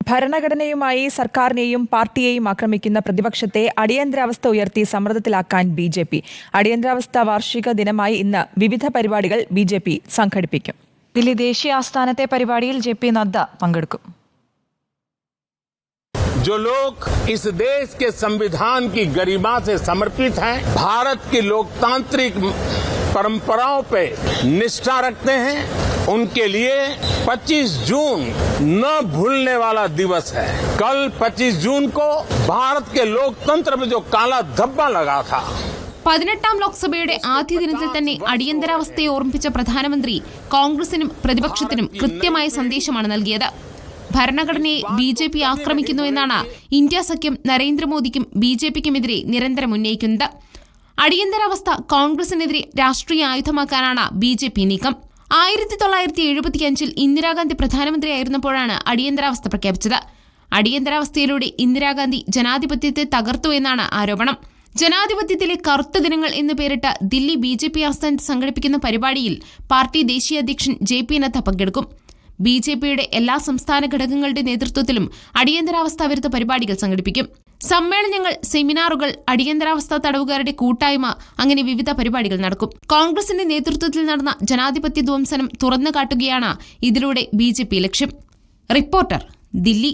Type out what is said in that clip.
ഭരണഘടനയുമായി സർക്കാരിനെയും പാർട്ടിയെയും ആക്രമിക്കുന്ന പ്രതിപക്ഷത്തെ അടിയന്തരാവസ്ഥ ഉയർത്തി സമ്മർദ്ദത്തിലാക്കാൻ ബി ജെ പി അടിയന്തരാവസ്ഥ വാർഷിക ദിനമായി ഇന്ന് വിവിധ പരിപാടികൾ ബി ജെ പി സംഘടിപ്പിക്കും ദില്ലി ദേശീയ ആസ്ഥാനത്തെ പരിപാടിയിൽ ജെ പി നദ്ദ പങ്കെടുക്കും जो लोग इस देश के संविधान की गरिमा से समर्पित हैं भारत की लोकतांत्रिक परंपराओं पे निष्ठा रखते हैं उनके लिए 25 जून न भूलने वाला दिवस है कल 25 जून को भारत के लोकतंत्र में जो काला धब्बा लगा था പതിനെട്ടാം ലോക്സഭയുടെ ആദ്യ ദിനത്തിൽ തന്നെ അടിയന്തരാവസ്ഥയെ ഓർമ്മിപ്പിച്ച പ്രധാനമന്ത്രി കോൺഗ്രസിനും പ്രതിപക്ഷത്തിനും കൃത്യമായ സന്ദേശമാണ് നൽകിയത് ഭരണഘടനയെ ബി ജെ പി ആക്രമിക്കുന്നു എന്നാണ് ഇന്ത്യ സഖ്യം നരേന്ദ്രമോദിക്കും ബി ജെ പിക്കുമെതിരെ നിരന്തരം ഉന്നയിക്കുന്നത് അടിയന്തരാവസ്ഥ കോൺഗ്രസിനെതിരെ രാഷ്ട്രീയ ആയുധമാക്കാനാണ് ബി ജെ പി നീക്കം. ആയിരത്തി തൊള്ളായിരത്തി എഴുപത്തിയഞ്ചിൽ ഇന്ദിരാഗാന്ധി പ്രധാനമന്ത്രിയായിരുന്നപ്പോഴാണ് അടിയന്തരാവസ്ഥ പ്രഖ്യാപിച്ചത്. അടിയന്തരാവസ്ഥയിലൂടെ ഇന്ദിരാഗാന്ധി ജനാധിപത്യത്തെ തകർത്തു എന്നാണ് ആരോപണം. ജനാധിപത്യത്തിലെ കറുത്ത ദിനങ്ങൾ എന്ന് പേരിട്ട് ദില്ലി ബി ജെ പി ആസ്ഥാനത്ത് സംഘടിപ്പിക്കുന്ന പരിപാടിയിൽ പാർട്ടി ദേശീയ അധ്യക്ഷൻ ജെ പി നദ്ദ പങ്കെടുക്കും. ബി ജെ പിയുടെ എല്ലാ സംസ്ഥാന ഘടകങ്ങളുടെ നേതൃത്വത്തിലും അടിയന്തരാവസ്ഥ വിരുദ്ധ പരിപാടികൾ സംഘടിപ്പിക്കും. സമ്മേളനങ്ങൾ സെമിനാറുകൾ അടിയന്തരാവസ്ഥ തടവുകാരുടെ കൂട്ടായ്മ അങ്ങനെ വിവിധ പരിപാടികൾ നടക്കും. കോൺഗ്രസിന്റെ നേതൃത്വത്തിൽ നടന്ന ജനാധിപത്യ ധ്വംസനം തുറന്നു കാട്ടുകയാണ് ഇതിലൂടെ ബി ലക്ഷ്യം. റിപ്പോർട്ടർ ദില്ലി.